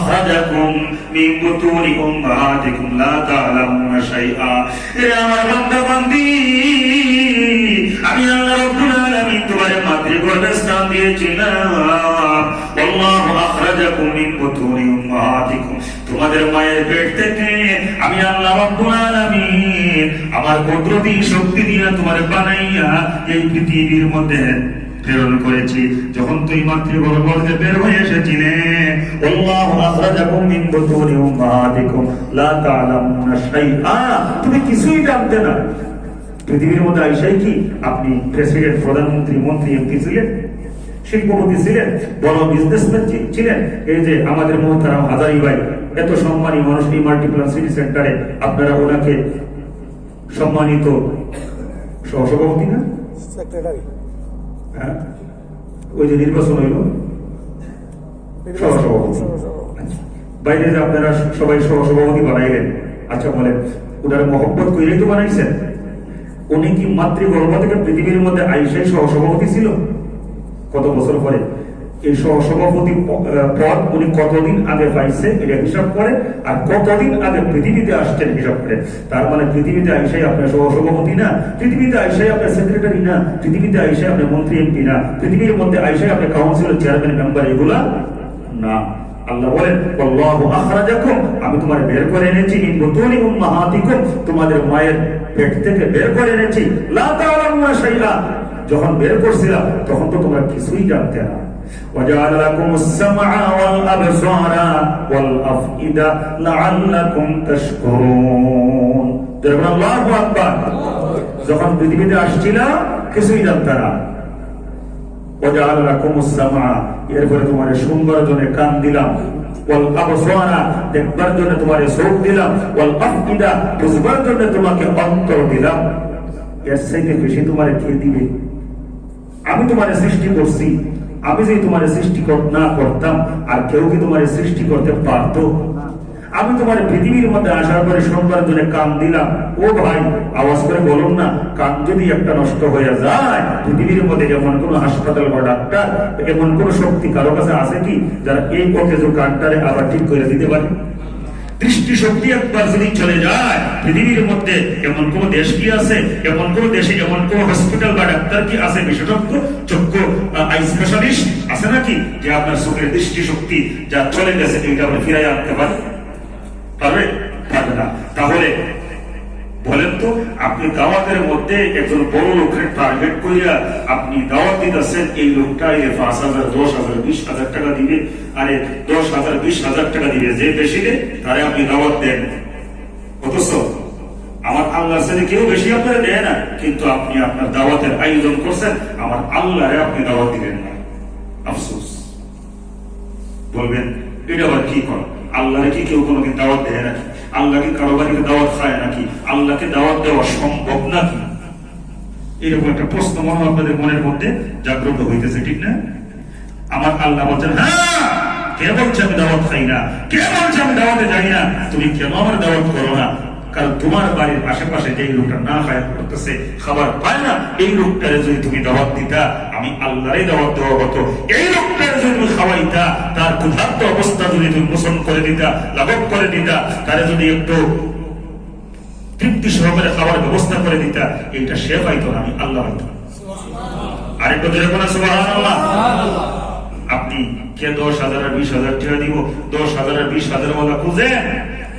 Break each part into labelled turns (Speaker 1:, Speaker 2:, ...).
Speaker 1: আখরাজাকুম মিন বুতুনি উম্মাহাতিকুম লা তা'লামুনা শাইআ এ আমার বান্দা বান্দি আমি আল্লাহ রাব্বুল আলামিন তোমার মাতৃগর্ভে স্থান দিয়েছিলাম। আল্লাহু আখরাজাকুম মিন বুতুনি তোমাদের মায়ের পেট থেকে আমি আল্লাহ রাব্বুল আলামিন। আমার কুদরতি শক্তি দিয়ে তোমার বানাইয়া এই পৃথিবীর মধ্যে প্রেরণ করেছি। যখন তুই মাতৃগর্ভ থেকে বের হয়ে এসেছিলে আখরাজাকুম মিন বুতুনি উম্মাহাতিকুম, লা তা'লামুনা শাইআ তুমি কিছুই জানতে না। পৃথিবীর মধ্যে আইসাই কি? আপনি প্রেসিডেন্ট, প্রধানমন্ত্রী, মন্ত্রী, এমপি ছিলেন? শিল্পপতি ছিলেন? বড় বিজনেসম্যান ছিলেন? এই যে আমাদের মোহতারাম হাজারি ভাই, এত সম্মানী মানুষ এই মাল্টিপ্লান সিটি সেন্টারে আপনারা ওনাকে সম্মানিত সহসভাপতি না?
Speaker 2: সেক্রেটারি
Speaker 1: হ্যাঁ? ওই যে নির্বাচন হইল? সহসভাপতি। বাইরে যে আপনারা সবাই সহসভাপতি বানাইলেন আচ্ছা বলেন, ওনার মহব্বত কইলেই তো বানাইছেন। উনি কি মাতৃগর্ভ থেকে পৃথিবীর মধ্যে আইসাই সহসভাপতি ছিল? কত বছর পরে? এই সহসভাপতি পদ উনি কতদিন আগে পাইছে এটা হিসাব করে, আর কতদিন আগে পৃথিবীতে আসছেন হিসাব করে। তার মানে পৃথিবীতে আইসাই আপনার সহসভাপতি না, পৃথিবীতে আইসাই সেক্রেটারি না, পৃথিবীতে আইসাই আপনার মন্ত্রী এমপি না, পৃথিবীর মধ্যে আইসাই কাউন্সিলর, চেয়ারম্যান, মেম্বার এগুলা না। আল্লাহ বলেন আমি তোমার বের করে এনেছি, মিন বুতুনি উম্মাহাতিকুম তোমাদের মায়ের পেট থেকে বের করে এনেছি। লা যখন বের করছিলাম, তখন তো তোমরা কিছুই জানতে না। وجعل لكم السمع والأبصار والأفئدة لعلكم تشكرون দেখুন আল্লাহু আকবার যখন পৃথিবীতে আসছিলাম কিছুই জানতে না وجعل لكم السمع এরপরে তোমার শুনবার জন্য কান দিলাম ওয়াল আবসারা দেখবার জন্য তোমার চোখ দিলাম ওয়াল আফইদা বুঝবার জন্য তোমাকে অন্তর দিলাম এর থেকে বেশি তোমার কে দিবে আমি তোমার সৃষ্টি করছি আমি যদি তোমার সৃষ্টি না করতাম, আর কেউ কি তোমার সৃষ্টি করতে পারতো? আমি তোমার পৃথিবীর মধ্যে আসার পরে সোমবার জন্য কান দিলাম। ও ভাই, আওয়াজ করে বলুন না, কান যদি একটা নষ্ট হয়ে যায়, পৃথিবীর মধ্যে যেমন কোন হাসপাতাল বা ডাক্তার এমন কোন শক্তি কারও কাছে আছে কি, যারা এই অকেজো কানটারে আবার ঠিক করে দিতে পারে? দৃষ্টি শক্তি একবার যদি চলে যায়, পৃথিবীর মধ্যে এমন কোন দেশ কি আছে এমন কোন দেশে এমন কোন হসপিটাল বা ডাক্তার কি আছে, বিশেষজ্ঞ চক্ষ আই স্পেশালিস্ট আছে নাকি, যে আপনার চোখের দৃষ্টি শক্তি যা চলে গেছে এটা আপনি ফিরাই আনতে পারে? পারবে না। তাহলে আপনি দাওয়াতের মধ্যে একজন বড় লোকের টার্গেট করিয়া আপনি দাওয়াত দিতেছেন, এই লোকটা এই পাঁচ হাজার, দশ হাজার, বিশ হাজার টাকা দিবে। আরে, দশ হাজার, বিশ হাজার টাকা দিবে। যে বেশি দেয়, তারে আপনি দাওয়াত দেন। অথচ আমার আল্লাহর সাথে কেউ বেশি আপনারা দেয় না, কিন্তু আপনি আপনার দাওয়াতের আয়োজন করছেন, আমার আল্লাহরে আপনি দাওয়াত দিবেন না। আফসোস। বলবেন, এটা আবার কি কর? আল্লাহরে কি কেউ কোনোদিন দাওয়াত দেয় নাকি আল্লাহকে কারও বাড়িতে দাওয়াত খায় নাকি? আল্লাহকে দাওয়াত দেওয়া সম্ভব নাকি? এরকম একটা প্রশ্ন মনে আপনাদের মনের মধ্যে জাগ্রত হইতেছে, ঠিক না? আমার আল্লাহ বলছেন হ্যাঁ কে বলছে আমি দাওয়াত খাই না কে বলছে আমি দাওয়াতে যাই না, তুমি কেন আমার দাওয়াত করো না? কারণ তোমার বাড়ির আশেপাশে যে লোকটা না খায় করতেছে খাবার পায় না এই লোকটারে যদি তুমি দাওয়াত দিতা আমি আল্লাহরই দাওয়াত দেওয়া হতো এই লোকটারে যদি তুমি খাওয়াইতা তার ক্ষুধার্ত অবস্থা যদি তুমি মোচন করে দিতা লাভক করে দিতা তারে যদি একটু তৃপ্তি সহকারে খাবার ব্যবস্থা করে দিতা এইটা সে পাইতো না আমি আল্লাহ পাইতো আরেকটু বলে সুবহানাল্লাহ। আপনি কে দশ হাজার আর বিশ হাজার টাকা দিব? দশ হাজার আর বিশ হাজার ওলা খুঁজেন?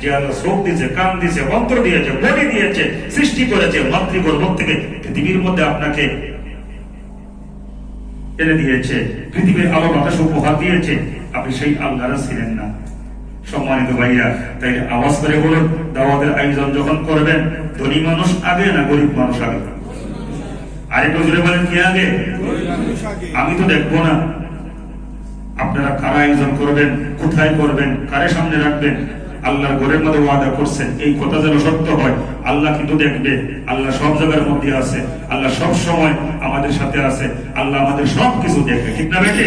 Speaker 1: যে আল্লাহ চোখ দিয়েছে, কান দিয়েছে অন্তর দিয়েছে বডি দিয়েছে, সৃষ্টি করেছে মাতৃগর্ভ থেকে পৃথিবীর মধ্যে আপনাকে এনে দিয়েছে, পৃথিবীর বাতাস উপহার দিয়েছে। আপনি সেই আল্লাহরা ছিলেন না। সম্মানিত তাই আওয়াজ করে বলুন, দাওয়াতের আয়োজন যখন করবেন, ধনী মানুষ আগে না গরিব মানুষ আগে? আরেকটু জুড়ে বলেন, কি আগে? আমি তো দেখব না। আপনারা কারা আয়োজন করবেন, কোথায় করবেন, কারে সামনে রাখবেন? আল্লাহর ঘরের মধ্যে ওয়াদা করছেন, এই কথা যেন সত্য হয়। আল্লাহ কিন্তু দেখবে, আল্লাহ সব জায়গার মধ্যে আছে, আল্লাহ সব সময় আমাদের সাথে আছে, আল্লাহ আমাদের সব কিছু দেখবে। ঠিক না বেটে?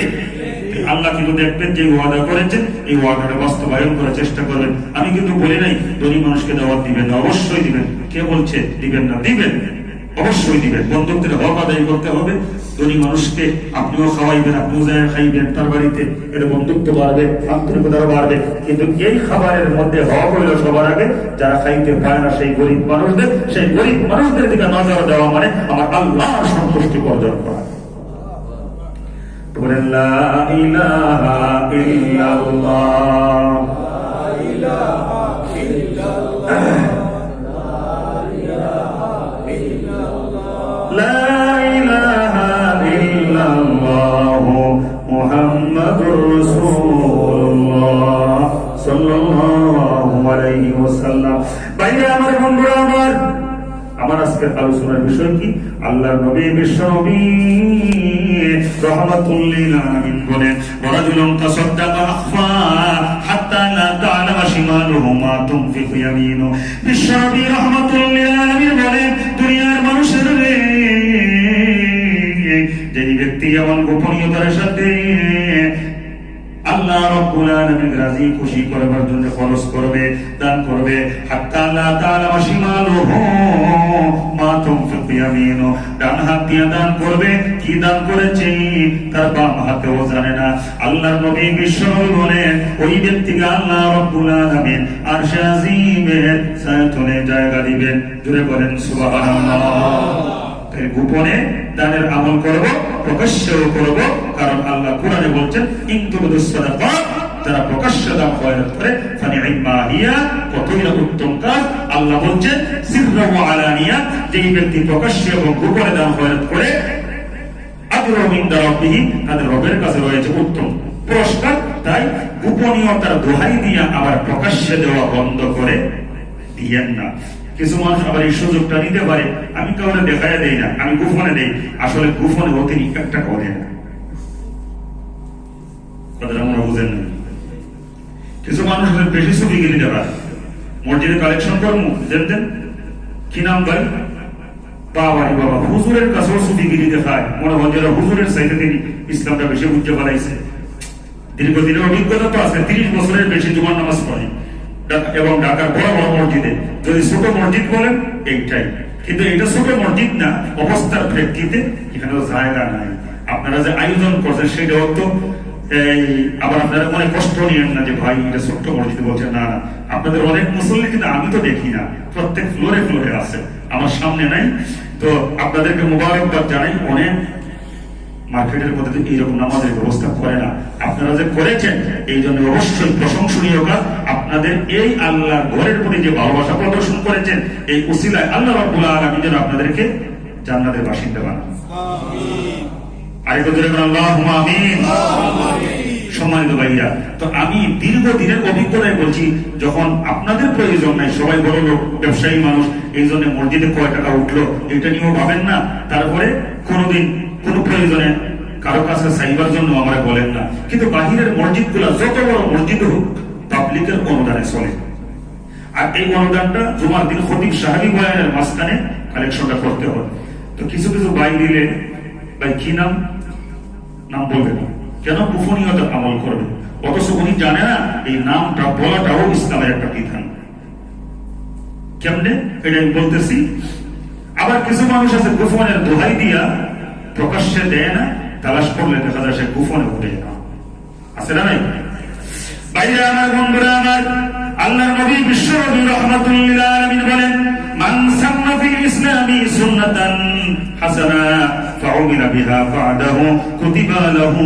Speaker 1: আল্লাহ কিন্তু দেখবেন যে ওয়াদা করেছেন, এই ওয়াদাটা বাস্তবায়ন করার চেষ্টা করবেন। আমি কিন্তু বলি নাই, ধনী মানুষকে দাওয়াত দিবেন অবশ্যই দিবেন। কে বলছে, দিবেন না, দিবেন। অবশ্যই দিবেন। বন্ধুত্বের হক আদায় করতে হবে। ধনী মানুষকে আপনিও খাওয়াইবেন, আপনিও যায় খাইবেন তার বাড়িতে। এটা বন্ধুত্ব বাড়বে আন্তরিকতাও বাড়বে। কিন্তু এই খাবারের মধ্যে হক হইল সবার আগে, যারা খাইতে পায় না সেই গরিব মানুষদের, সেই গরিব মানুষদের দিকে নজর দেওয়া মানে আমার আল্লাহ সন্তুষ্টি অর্জন করা। বলেন, লা ইলাহা ইল্লাল্লাহ। لا আলোচনার বিষয় কি? আল্লাহর নবী বিশ্ব রহমাতুল্লিল আলামিন আখফা লা শিমালুহু মা তুনফিকু ইয়ামিনু। রহমাতুল্লিল আলামিন দুনিয়ার মানুষের রে, যেই ব্যক্তি এমন গোপনীয়তার সাথে আল্লাহ রব্বুল আলামিন রাজি, খুশি করবার জন্য খরচ করবে, দান করবে। হাত্তা আল্লাহ তাআলা শিমালুহু, মা তুনফিকু ইয়ামিনু। ডান হাত দিয়ে দান করবে, কি দান করেছে? তার বাম হাতেও জানে না। আল্লাহর নবী বিশ্ব বলেন ওই ব্যক্তিকে আল্লাহ রব্বুল আলামিন আরশে আজিমের ছায়াতলে জায়গা দিবেন। জুড়ে বলেন সুবহানাল্লাহ। গোপনে দানের আমল করব। প্রকাশ্যেও করব, কারণ আল্লাহ কোরআনে বলছেন ইনতুবুদুস সাদাকাত যারা প্রকাশ্য দান খয়রাত করে ফানিআমা হিয়া, কতই না উত্তম কাজ, আল্লাহ বলছেন সিররা ওয়া আলানিয়া যেই ব্যক্তি প্রকাশ্যে এবং গোপনে দান খয়রাত করে আজরু মিন রাব্বিহি, তাদের রবের কাছে রয়েছে উত্তম পুরস্কার, তাই গোপনীয়তার দোহাই দিয়া আবার প্রকাশ্যে দেওয়া বন্ধ করে দিয়েন না। সুযোগটা নিতে পারে। আমি দেই না, আমি গোপনে দেই। আসলে গোপনে হতে একটা করে। না কিছু মানুষ বেশি ছবি পারে। মসজিদে কালেকশন কি নাম ভাই? বাবারি বাবা, হুজুরের কাছেও ছবি দেখায় মনে হয় যারা হুজুরের সাইডে তিনি ইসলামটা বেশি উচ্চ বাড়াইছে দীর্ঘদিনের অভিজ্ঞতা তো আছে, তিরিশ বছরের বেশি জুমার নামাজ পড়ে। এবং ঢাকার বড় বড় মসজিদে। যদি ছোট মসজিদ বলেন, এইটাই। কিন্তু এটা ছোট মসজিদ না, অবস্থার প্রেক্ষিতে এখানে জায়গা নাই। আপনারা যে আয়োজন করছেন সেটাও তো এই, আবার আপনারা অনেক কষ্ট নিয়েন না যে ভাই, এটা ছোট্ট মসজিদ বলছেন না না। আপনাদের অনেক মুসল্লি কিন্তু আমি তো দেখি না। প্রত্যেক ফ্লোরে ফ্লোরে আছে। আমার সামনে নাই। তো আপনাদেরকে মোবারকবাদ জানাই, অনেক মার্কেটের মধ্যে এইরকম নামাজের ব্যবস্থা করে না। আপনারা যে করেছেন এই জন্য অবশ্যই প্রশংসনীয় কাজ। আপনাদের এই আল্লাহ ঘরের প্রতি যে ভালোবাসা প্রদর্শন করেছেন এই উসিলায় আল্লাহ রাব্বুল আলামিন যেন আপনাদেরকে জান্নাতের বাসিন্দা বানান। আরেকটু জোরে বলেন আমিন। সম্মানিত ভাইরা তো আমি দীর্ঘদিনের অভিজ্ঞতায় বলছি যখন আপনাদের প্রয়োজন নাই সবাই বড় লোক ব্যবসায়ী মানুষ এই জন্য মসজিদে কয় টাকা উঠল এটা নিয়েও ভাবেন না। তারপরে কোনোদিন কোনো প্রয়োজনে কারও কাছে চাইবার জন্য আমরা বলেন না। কিন্তু বাহিরের মসজিদগুলা যত বড় মসজিদ হোক, পাবলিকের অনুদানে চলে। আর এই অনুদানটা জুমার দিন খতিব সাহাবি বয়ানের মাঝখানে কালেকশনটা করতে হয়। তো কিছু কিছু বাই দিলে ভাই কি নাম? নাম বলবে না। কেন গোপনীয়তা আমল করবে? অথচ উনি জানে না, এই নামটা বলাটাও ইসলামের একটা বিধান। কেমনে? এটা আমি বলতেছি। আবার কিছু মানুষ আছে গোপনের দোহাই দিয়া প্রকাশ্যে দেয় না। তালাশ করলে দেখা যায় সে গোপনে উঠে না আছে না নাই? বাইরে আমার বন্ধুরা আমার আল্লাহ নবী বিশ্ব নবী রহমাতুল্লিল আলামিন বলেন, মান ফিল ইসলামি সুন্নাতান হাসানা ফাউমিলা বিহা ফাদাহু কুতিবা লাহু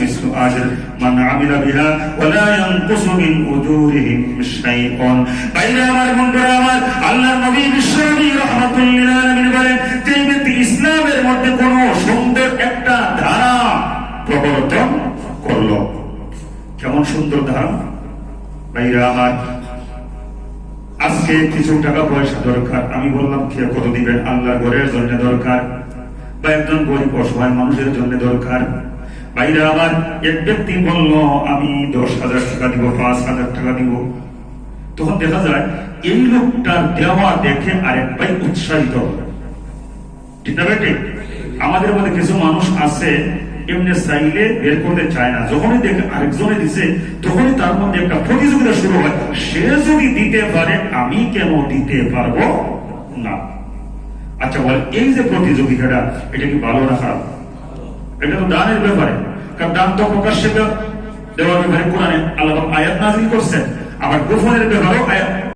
Speaker 1: মিসলু আজর। মান আমিলা বিহা ওয়ালা ইয়ানকুসু মিন উজুরিহিম শাইউন বাইরে আমার বন্ধুরা আমার আল্লাহ নবী বিশ্ব নবী রহমাতুল্লিল আলামিন বলেন যে ব্যক্তি ইসলামের মধ্যে কোনো সুন্দর একটা ধারা প্রবর্তন করল সুন্দর ভাইরা আজকে কিছু টাকা পয়সা দরকার। আমি বললাম কে কত দিবেন? আল্লাহ ঘরের জন্য দরকার। বা একজন গরিব অসহায় মানুষের জন্য দরকার। ভাইরা, আমার এক ব্যক্তি বলল, আমি দশ হাজার টাকা দিব, পাঁচ হাজার টাকা দিব। তখন দেখা যায়, এই লোকটার দেওয়া দেখে আরেক ভাই উৎসাহিত। ঠিক না আমাদের মধ্যে কিছু মানুষ আছে এমনি চাইলে বের করতে চায় না। যখনই দেখে আরেকজনে দিছে, তখনই তার মধ্যে একটা প্রতিযোগিতা শুরু হয়। সে যদি দিতে পারে, আমি কেন দিতে পারব না? আচ্ছা বলে, এই যে প্রতিযোগিতাটা, এটা কি ভালো না খারাপ? এটা তো দানের ব্যাপারে। কারণ দান তো প্রকাশ্যে দেওয়ার ব্যাপারে কোরআনে আল্লাহ আয়াত নাজিল করছেন। আবার গোপনের ব্যাপারেও আয়াত